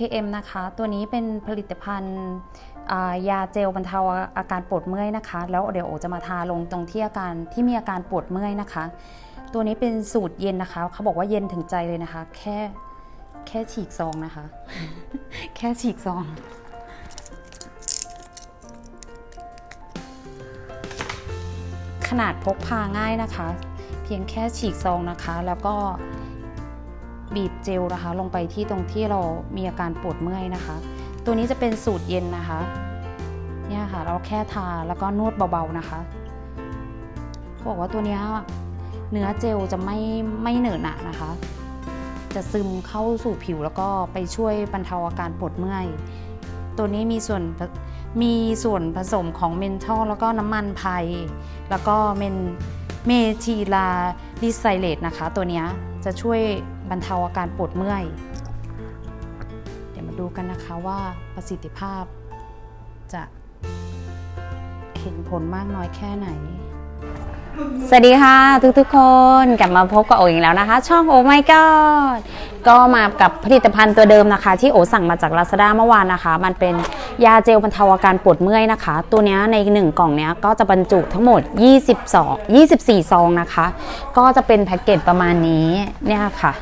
KM นะคะ ตัวนี้เป็นผลิตภัณฑ์ยาเจลบรรเทาอาการปวดเมื่อยนะคะ แล้วเดี๋ยวโอจะมาทาลงตรงที่อาการที่มีอาการปวดเมื่อยนะคะ ตัวนี้เป็นสูตรเย็นนะคะ เขาบอกว่าเย็นถึงใจเลยนะคะ แค่แค่ฉีกซองนะคะ แค่ฉีกซองขนาดพกพาง่ายนะคะ เพียงแค่ฉีกซองนะคะ แล้วก็ บีบเจลนะคะ ลงไปที่ตรงที่เรามีอาการปวดเมื่อยนะคะ ตัวนี้จะเป็นสูตรเย็นนะคะเนี่ยค่ะเราแค่ทาแล้วก็นวดเบาๆนะคะเขาบอกว่าตัวนี้เนื้อเจลจะไม่ไม่เหนอะหนะนะคะ จะซึมเข้าสู่ผิวแล้วก็ไปช่วยบรรเทาอาการปวดเมื่อย ตัวนี้มีส่วนมีส่วนผสมของเมนทอลแล้วก็น้ำมันไพรแล้วก็เมนเมทีลาดิไซเลตนะคะ ตัวนี้จะช่วย บรรเทาอาการปวดเมื่อย เดี๋ยวมาดูกันนะคะว่าประสิทธิภาพจะเห็นผลมากน้อยแค่ไหน สวัสดีค่ะทุกๆคนกลับมาพบกับโออีกแล้วนะคะ ช่องโอไม่ก็ก็มากับผลิตภัณฑ์ตัวเดิมนะคะ ที่โอสั่งมาจาก Lazada เมื่อวานนะคะ มันเป็นยาเจลบรรเทาอาการปวดเมื่อยนะคะ ตัวนี้ใน 1 กล่องเนี้ยก็จะบรรจุทั้งหมด 22 24 ซองนะคะ ก็จะเป็นแพ็กเกจประมาณนี้เนี่ยค่ะ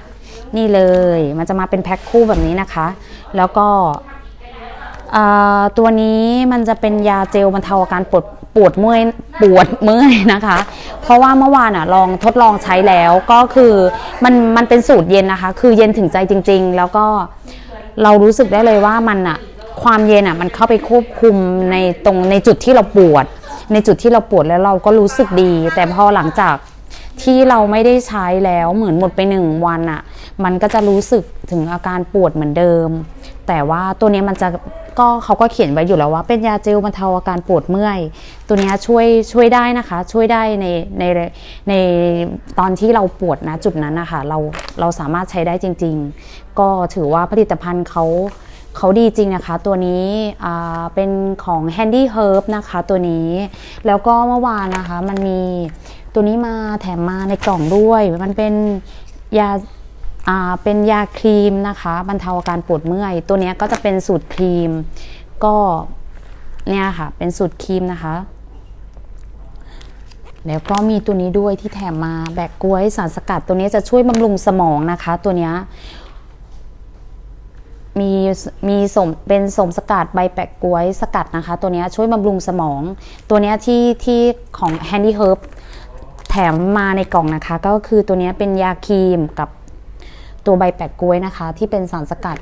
นี่เลยมันจะมาเป็นแพ็คคู่แบบนี้นะคะ แล้วก็ตัวนี้มันจะเป็นยาเจลบรรเทาอาการปวดปวดเมื่อยปวดเมื่อยนะคะ เพราะว่าเมื่อวานอะลองทดลองใช้แล้วก็คือมันมันเป็นสูตรเย็นนะคะ คือเย็นถึงใจจริง ๆ แล้วก็เรารู้สึกได้เลยว่ามันอะความเย็นอะมันเข้าไปควบคุมในตรงในจุดที่เราปวด ในจุดที่เราปวดแล้วเราก็รู้สึกดี แต่พอหลังจากที่เราไม่ได้ใช้แล้วเหมือนหมดไปหนึ่งวันอะ มันก็จะรู้สึกถึงอาการปวดเหมือนเดิม แต่ว่าตัวนี้มันจะก็เขาก็เขียนไว้อยู่แล้วว่าเป็นยาเจลบรรเทาอาการปวดเมื่อย ตัวนี้ช่วยช่วยได้นะคะ ช่วยได้ในในในตอนที่เราปวดนะจุดนั้นนะคะเราเราสามารถใช้ได้จริง ๆ ก็ถือว่าผลิตภัณฑ์เขาเขาดีจริงนะคะ ตัวนี้เป็นของ Handy Herb นะคะตัวนี้ แล้วก็เมื่อวานนะคะมันมีตัวนี้มาแถมมาในกล่องด้วย มันเป็นยา เป็นยาครีมนะคะบรรเทาอาการปวดเมื่อย ตัวนี้ก็จะเป็นสูตรครีม ก็เนี่ยค่ะ เป็นสูตรครีมนะคะ แล้วก็มีตัวนี้ด้วยที่แถมมาแบกกล้วยสารสกัดตัวนี้จะช่วยบำรุงสมองนะคะ ตัวนี้มีมีสมเป็นสมสกัดใบแปะกล้วยสกัดนะคะ ตัวนี้ช่วยบำรุงสมอง ตัวนี้ที่ที่ของ Handy Herb แถมมาในกล่องนะคะ ก็คือตัวนี้เป็นยาครีมกับ ตัวใบแปะกล้วยนะคะ ที่เป็นสารสกัด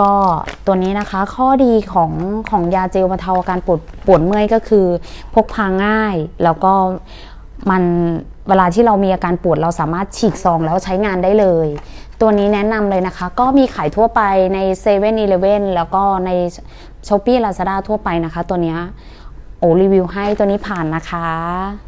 ก็ตัวนี้นะคะ ข้อดีของของยาเจลบรรเทาอาการปวดปวดเมื่อยก็คือ พกพาง่ายแล้วก็มันเวลาที่เรามีอาการปวดเราสามารถฉีกซองแล้วใช้งานได้เลย ตัวนี้แนะนำเลยนะคะ ก็มีขายทั่วไปใน7 e เ e ่ e อแล้วก็ใน s h อ p e e Lazada ทั่วไปนะคะ ตัวนี้โอรีวิวให้ตัวนี้ผ่านนะคะ